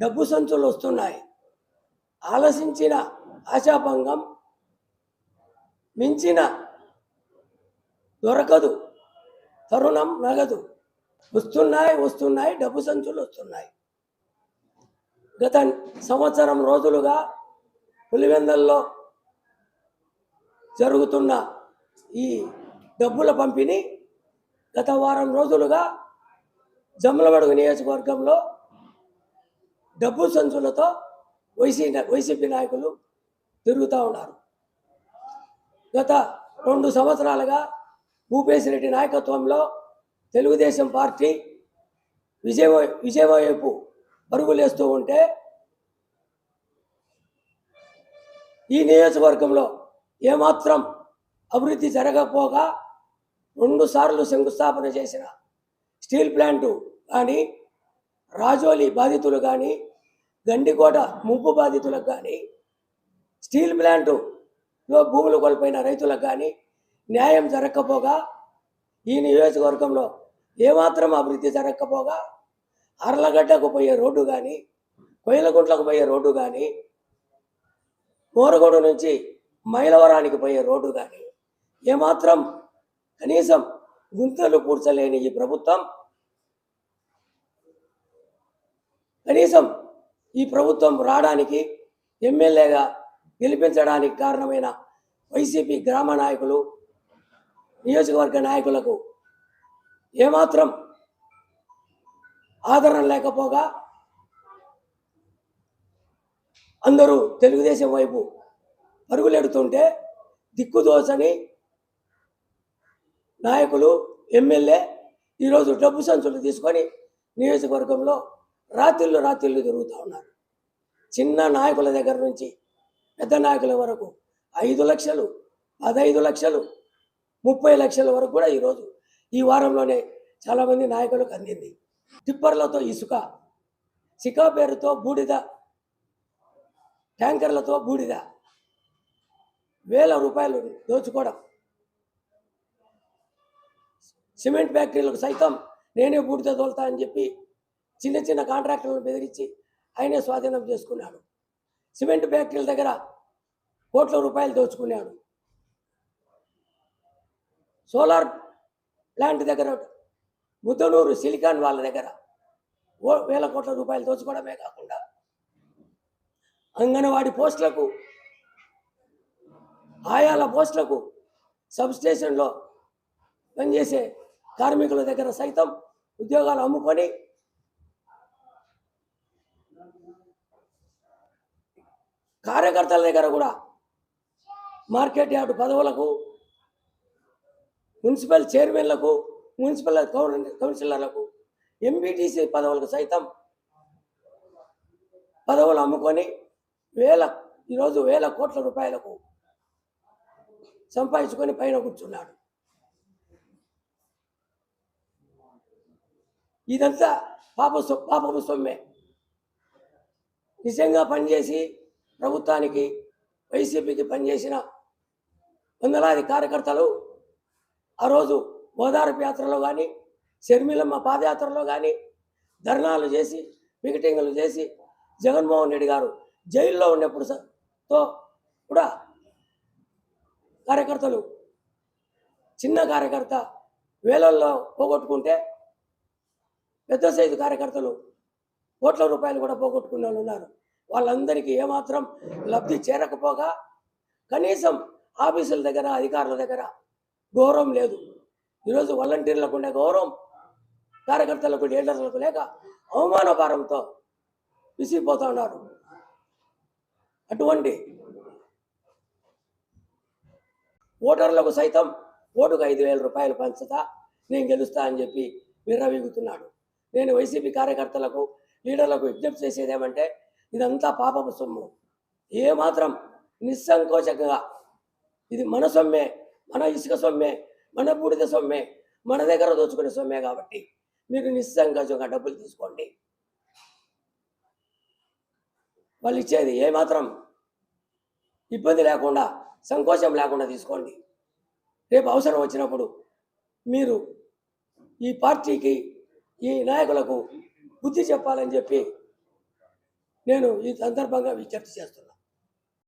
డబ్బు సంచులు వస్తున్నాయి. ఆలసించిన ఆశాభంగం మించిన దొరకదు. తరుణం నగదు. వస్తున్నాయి వస్తున్నాయి డబ్బు సంచులు వస్తున్నాయి. గత సంవత్సరం రోజులుగా పులివెందల్లో జరుగుతున్న ఈ డబ్బుల పంపిణీ గత వారం రోజులుగా జమ్మలబడుగు నియోజకవర్గంలో డబ్బు సంచులతో వైసీ వైసీపీ నాయకులు తిరుగుతూ ఉన్నారు. గత రెండు సంవత్సరాలుగా భూపేశ్ రెడ్డి నాయకత్వంలో తెలుగుదేశం పార్టీ విజయ విజయవైపు పరుగులేస్తూ ఉంటే ఈ నియోజకవర్గంలో ఏమాత్రం అభివృద్ధి జరగకపోగా రెండు సార్లు శంకుస్థాపన చేసిన స్టీల్ ప్లాంటు కానీ రాజోలి బాధితులు కానీ గండికోట ముంపు బాధితులకు కానీ స్టీల్ ప్లాంటులో భూములు కోల్పోయిన రైతులకు కానీ న్యాయం జరగకపోగా ఈ నియోజకవర్గంలో ఏమాత్రం అభివృద్ధి జరగకపోగా అర్లగడ్డకు పోయే రోడ్డు కానీ కొయ్యలగుంట్లకు పోయే రోడ్డు కానీ మోరగూడ నుంచి మైలవరానికి పోయే రోడ్డు కానీ ఏమాత్రం కనీసం గుంతలు పూడ్చలేని ఈ ప్రభుత్వం కనీసం ఈ ప్రభుత్వం రావడానికి ఎమ్మెల్యేగా గెలిపించడానికి కారణమైన వైసీపీ గ్రామ నాయకులు నియోజకవర్గ నాయకులకు ఏమాత్రం ఆదరణ లేకపోగా అందరూ తెలుగుదేశం వైపు పరుగులెడుతుంటే దిక్కుదోచని నాయకులు ఎమ్మెల్యే ఈరోజు డబ్బు సంచులు తీసుకొని నియోజకవర్గంలో రాత్రిళ్ళు రాత్రిళ్ళు తిరుగుతూ ఉన్నారు. చిన్న నాయకుల దగ్గర నుంచి పెద్ద నాయకుల వరకు ఐదు లక్షలు పదహైదు లక్షలు ముప్పై లక్షల వరకు కూడా ఈరోజు ఈ వారంలోనే చాలామంది నాయకులకు అందింది. టిప్పర్లతో ఇసుక సికా పేరుతో బూడిద ట్యాంకర్లతో బూడిద వేల రూపాయలు దోచుకోవడం సిమెంట్ ఫ్యాక్టరీలకు సైతం నేనే బూడిద తోలుతా అని చెప్పి చిన్న చిన్న కాంట్రాక్టర్లను బెదిరించి ఆయనే స్వాధీనం చేసుకున్నాడు. సిమెంట్ ఫ్యాక్టరీల దగ్గర కోట్ల రూపాయలు దోచుకున్నాడు. సోలార్ ప్లాంట్ దగ్గర ముద్దనూరు సిలికాన్ వాళ్ళ దగ్గర ఓ వేల కోట్ల రూపాయలు దోచుకోవడమే కాకుండా అంగన్వాడి పోస్టులకు ఆయాల పోస్టులకు సబ్స్టేషన్లో పనిచేసే కార్మికుల దగ్గర సైతం ఉద్యోగాలు అమ్ముకొని కార్యకర్తల దగ్గర కూడా మార్కెట్ యార్డు పదవులకు మున్సిపల్ చైర్మన్లకు మున్సిపల్ కౌన్- కౌన్సిలర్లకు ఎంపీటీసీ పదవులకు సైతం పదవులు అమ్ముకొని వేల ఈరోజు వేల కోట్ల రూపాయలకు సంపాదించుకొని పైన కూర్చున్నాడు. ఇదంతా పాప పాపపు సొమ్మే. నిజంగా పనిచేసి ప్రభుత్వానికి వైసీపీకి పనిచేసిన వందలాది కార్యకర్తలు ఆ రోజు ఓదార్పు యాత్రలో కానీ షర్మిలమ్మ పాదయాత్రలో కానీ ధర్నాలు చేసి మీటింగులు చేసి జగన్మోహన్ రెడ్డి గారు జైల్లో ఉన్నప్పుడు తో కూడా కార్యకర్తలు చిన్న కార్యకర్త వేలల్లో పోగొట్టుకుంటే పెద్ద సైజు కార్యకర్తలు కోట్ల రూపాయలు కూడా పోగొట్టుకున్న వాళ్ళు ఉన్నారు. వాళ్ళందరికీ ఏమాత్రం లబ్ధి చేరకపోగా కనీసం ఆఫీసుల దగ్గర అధికారుల దగ్గర గౌరవం లేదు. ఈరోజు వాలంటీర్లకు ఉండే గౌరవం కార్యకర్తలకు లీడర్లకు లేక అవమాన భారంతో విసిగిపోతూ ఉన్నారు. అటువంటి ఓటర్లకు సైతం ఓటుకు ఐదు వేల రూపాయలు పంచుతా నేను గెలుస్తా అని చెప్పి విర్రవీగుతున్నాడు. నేను వైసీపీ కార్యకర్తలకు లీడర్లకు విజ్ఞప్తి చేసేది ఏమంటే ఇదంతా పాపపు సొమ్ము. ఏమాత్రం నిస్సంకోచకంగా ఇది మన సొమ్మే మన ఇసుక సొమ్మే మన బూడిద సొమ్మే మన దగ్గర దోచుకునే సొమ్మే కాబట్టి మీరు నిస్సంకోచంగా డబ్బులు తీసుకోండి. వాళ్ళు ఇచ్చేది ఏమాత్రం ఇబ్బంది లేకుండా సంకోచం లేకుండా తీసుకోండి. రేపు అవసరం వచ్చినప్పుడు మీరు ఈ పార్టీకి ఈ నాయకులకు బుద్ధి చెప్పాలని చెప్పి నేను ఈ సందర్భంగా విజ్ఞప్తి చేస్తున్నాను